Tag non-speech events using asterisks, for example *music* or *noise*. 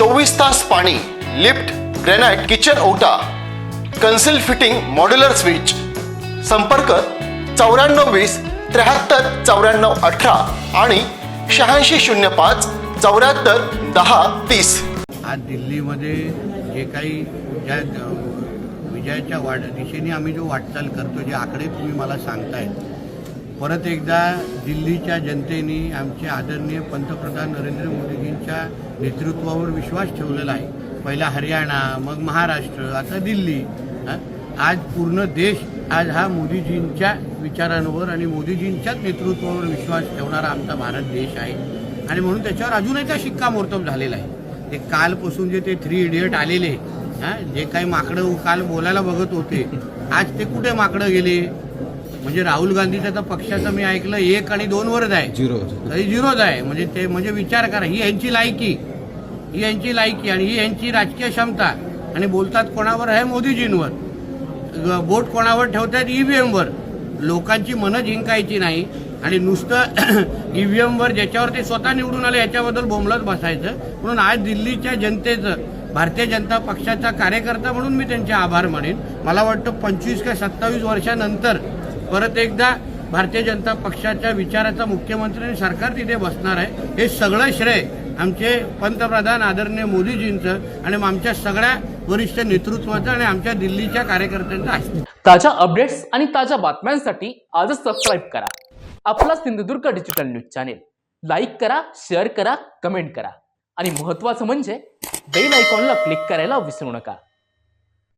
चोवीस तास पाणी लिफ्ट ग्रेनाइट किचन ओटा कन्सिल फिटिंग मॉड्युलर स्विच. संपर्क चौऱ्याण्णव वीस त्र्याहत्तर चौऱ्याण्णव अठरा आणि शहाऐंशी शून्य पाच चौऱ्याहत्तर दहा तीस. आज दिल्लीमध्ये जे काही ज्या विजयाच्या वाढ दिशेने आम्ही जो वाटचाल करतो जे आकडे तुम्ही मला सांगताय परत एकदा दिल्लीच्या जनतेने आमचे आदरणीय पंतप्रधान नरेंद्र मोदीजींच्या नेतृत्वावर विश्वास ठेवलेला आहे. पहिला हरियाणा मग महाराष्ट्र आता दिल्ली. आज पूर्ण देश आज हा मोदीजींच्या विचारांवर आणि मोदीजींच्याच नेतृत्वावर विश्वास ठेवणारा आमचा भारत देश आहे. आणि म्हणून त्याच्यावर अजूनही त्या शिक्कामोर्तब झालेला आहे. ते कालपासून जे ते थ्री इडियट आलेले हां? जे काही माकडं काल बोलायला बघत होते आज ते कुठे माकडं गेले? म्हणजे राहुल गांधीच्या तर पक्षाचं मी ऐकलं एक आणि दोन वरच आहे. झिरो. तरी झिरोच आहे. म्हणजे ते म्हणजे विचार करा ही यांची लायकी ही यांची लायकी आणि ही यांची राजकीय क्षमता. आणि बोलतात कोणावर आहे मोदीजींवर? बोट कोणावर ठेवतात ईव्हीएम वर लोकांची मनं जिंकायची नाही. आणि नुसतं *clears throat* ईव्हीएम वर ज्याच्यावर ते स्वतः निवडून आले याच्याबद्दल बोंबलत बसायचं. म्हणून आज दिल्लीच्या जनतेचं भारतीय जनता पक्षाचा कार्यकर्ता म्हणून मी त्यांचे आभार मानेन. मला वाटतं पंचवीस का सत्तावीस वर्षानंतर परत एकदा भारतीय जनता पक्षाच्या विचाराचा मुख्यमंत्री आणि सरकार तिथे बसणार आहे. हे सगळं श्रेय आमचे पंतप्रधान आदरणीय मोदीजींचं आणि आमच्या सगळ्या वरिष्ठ नेतृत्वाचं आणि आमच्या दिल्लीच्या कार्यकर्त्यांचं आहे. ताज्या अपडेट्स आणि ताज्या बातम्यांसाठी आजच सबस्क्राईब करा. आपला Sindhudurg digital news channel like करा शेअर करा कमेंट करा. आणि महत्त्वाचं म्हणजे बेल आयकॉनला क्लिक करायला विसरू नका.